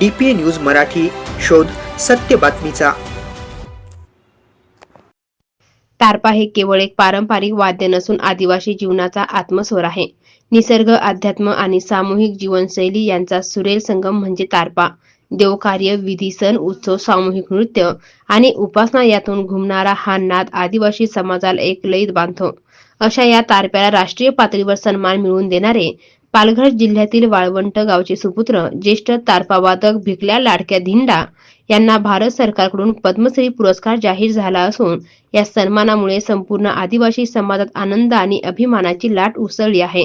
DPA news Marathi शोध सत्य बातमीचा. तारपा हे केवळ एक पारंपरिक वाद्य नसून आदिवासी जीवनाचा आत्मस्वर आहे. निसर्ग अध्यात्म आणि सामूहिक जीवनशैली यांचा सुरेल संगम म्हणजे तारपा. देवकार्य विधी सण उत्सव सामूहिक नृत्य आणि उपासना यातून घुमणारा हा नाद आदिवासी समाजाला एक लयीत बांधतो. अशा या तारप्याला राष्ट्रीय पातळीवर सन्मान मिळवून देणारे पालघर जिल्ह्यातील वाळवंट गावचे सुपुत्र ज्येष्ठ तारपावादक भिकल्या लाडक्या धिंडा यांना भारत सरकारकडून पद्मश्री पुरस्कार जाहीर झाला असून या सन्मानामुळे संपूर्ण आदिवासी समाजात आनंद आणि अभिमानाची लाट उसळली आहे.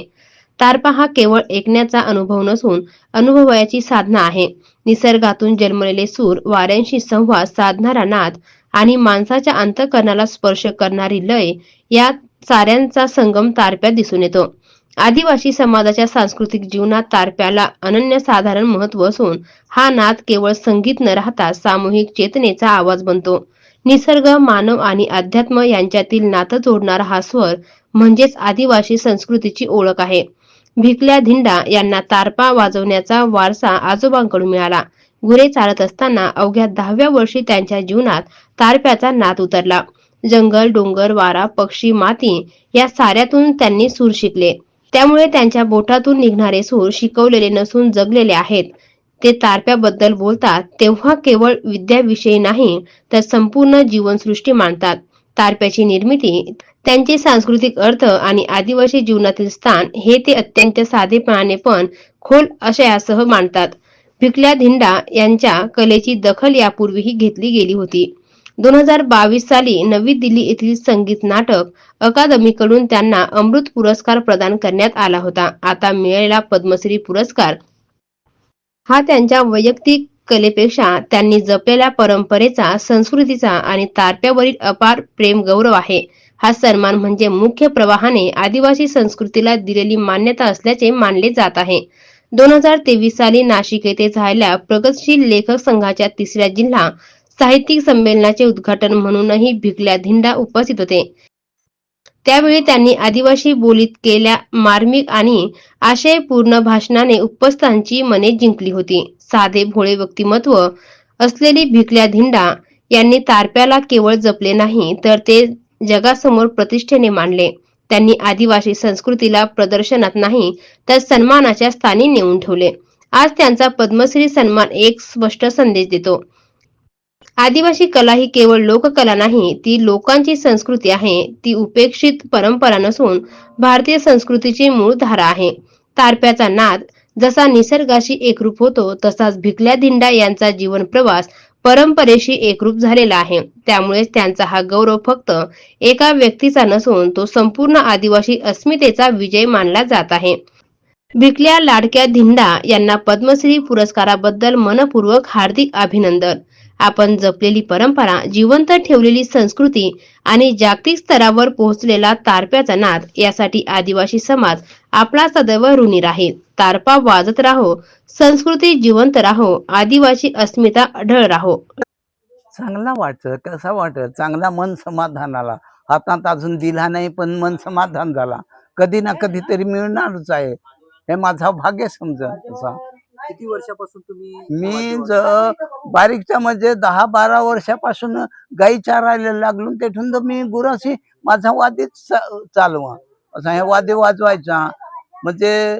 तारपा हा केवळ ऐकण्याचा अनुभव नसून अनुभवाची साधना आहे. निसर्गातून जन्मलेले सूर वाऱ्यांशी संवाद साधणारा नाद आणि माणसाच्या अंतकरणाला स्पर्श करणारी लय या साऱ्यांचा संगम तारप्यात दिसून येतो. आदिवासी समाजाच्या सांस्कृतिक जीवनात तारप्याला अनन्यसाधारण महत्त्व असून हा नाद केवळ संगीत न राहता सामूहिक चेतनेचा आवाज बनतो. निसर्ग मानव आणि अध्यात्म यांच्यातील नातं जोडणारा हा स्वर म्हणजेच आदिवासी संस्कृतीची ओळख आहे. भिकल्या धिंडा यांना तारपा वाजवण्याचा वारसा आजोबांकडून मिळाला. गुरे चालत असताना अवघ्या दहाव्या वर्षी त्यांच्या जीवनात तारप्याचा नाद उतरला. जंगल डोंगर वारा पक्षी माती या साऱ्यातून त्यांनी सूर शिकले. त्यामुळे त्यांच्या बोटातून निघणारे सूर शिकवलेले नसून जगलेले आहेत. ते तारप्याबद्दल बोलतात तेव्हा केवळ विद्याविषयी नाही तर संपूर्ण जीवनसृष्टी मांडतात. तारप्याची निर्मिती त्यांचे सांस्कृतिक अर्थ आणि आदिवासी जीवनातील स्थान हे ते अत्यंत साधेपणाने पण खोल आशयासह मांडतात. भिकल्या धिंडा यांच्या कलेची दखल यापूर्वीही घेतली गेली होती. दोन हजार बावीस साली नवी दिल्ली येथील संगीत नाटक अकादमीकडून त्यांना अमृत पुरस्कार प्रदान करण्यात आला होता. आता मिळालेला पद्मश्री पुरस्कार हा त्यांच्या वैयक्तिक कलेपेक्षा त्यांनी जपलेल्या परंपरेचा संस्कृतीचा आणि तारप्यावरील अपार प्रेम गौरव आहे. हा सन्मान म्हणजे मुख्य प्रवाहाने आदिवासी संस्कृतीला दिलेली मान्यता असल्याचे मानले जात आहे. दोन हजार तेवीस साली नाशिक येथे झालेल्या प्रगतशील लेखक संघाच्या तिसऱ्या जिल्हा साहित्यिक संमेलनाचे उद्घाटन म्हणूनही भिकल्या धिंडा उपस्थित होते. त्यावेळी त्यांनी आदिवासी बोलीत केल्या मार्मिक आणि आशयपूर्ण भाषणाने उपस्थांची मने जिंकली होती. साधे भोळे व्यक्तिमत्व असलेली भिकल्या धिंडा यांनी तारप्याला केवळ जपले नाही तर ते जगासमोर प्रतिष्ठेने मांडले. त्यांनी आदिवासी संस्कृतीला प्रदर्शनात नाही तर सन्मानाच्या स्थानी नेऊन ठेवले. आज त्यांचा पद्मश्री सन्मान एक स्पष्ट संदेश देतो. आदिवासी कला ही केवळ लोककला नाही ती लोकांची संस्कृती आहे. ती उपेक्षित परंपरा नसून भारतीय संस्कृतीची मूळ धारा आहे. तारप्याचा नाद जसा निसर्गाशी एकरूप होतो तसाच भिकल्या धिंडा यांचा जीवन प्रवास परंपरेशी एकरूप झालेला आहे. त्यामुळेच त्यांचा हा गौरव फक्त एका व्यक्तीचा नसून तो संपूर्ण आदिवासी अस्मितेचा विजय मानला जात आहे. भिकल्या लाडक्या धिंडा यांना पद्मश्री पुरस्काराबद्दल मनपूर्वक हार्दिक अभिनंदन. आपण जपलेली परंपरा जिवंत ठेवलेली संस्कृती आणि जागतिक स्तरावर पोहोचलेला तारप्याचा नाद यासाठी आदिवासी समाज आपला सदैव ऋणी राहील. तारपा वाजत राहो संस्कृती जिवंत राहो आदिवासी अस्मिता अढळ राहो. चांगला वाटतं कसा वाटत? चांगला मन समाधान आला हातात अजून दिला नाही पण मन समाधान झाला. कधी ना कधी तरी मिळणारच आहे. हे माझा भाग्य समजा. किती वर्षापासून तुम्ही मी ज? बारीकच्या म्हणजे दहा बारा वर्षापासून गाई चारायला लागलो तेथून तर मी गुराशी माझा वाद्य चा- चालवा. असा हे वाद्य वाजवायचा. म्हणजे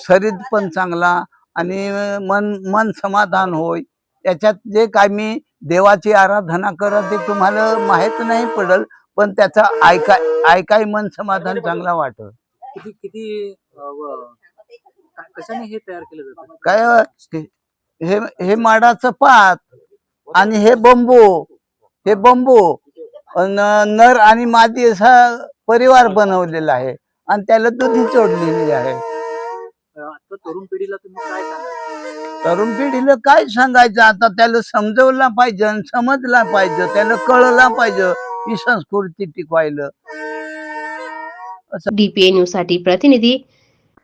शरीर पण चांगला आणि मन मन समाधान होय. त्याच्यात जे काय मी देवाची आराधना करत ते तुम्हाला माहीत नाही पडल पण त्याचा ऐकाय ऐकाय मन समाधान चांगला वाटत. किती किती अ, व- का- कशाने हे तयार केलं जातं? काय हे हे माडाचं पात आणि हे बंबू हे बंबू अन नर आणि मादी असा परिवार बनवलेला आहे आणि त्याला दुधी चोडलेली आहे. अ, आता तरुण पिढीला तुम्ही काय सांगाल तरुण पिढीला काय सांगायचं? आता त्याला समजवला पाहिजे आणि समजला पाहिजे त्याला कळला पाहिजे ही संस्कृती टिकवायला. डीपीए न्यूजसाठी प्रतिनिधी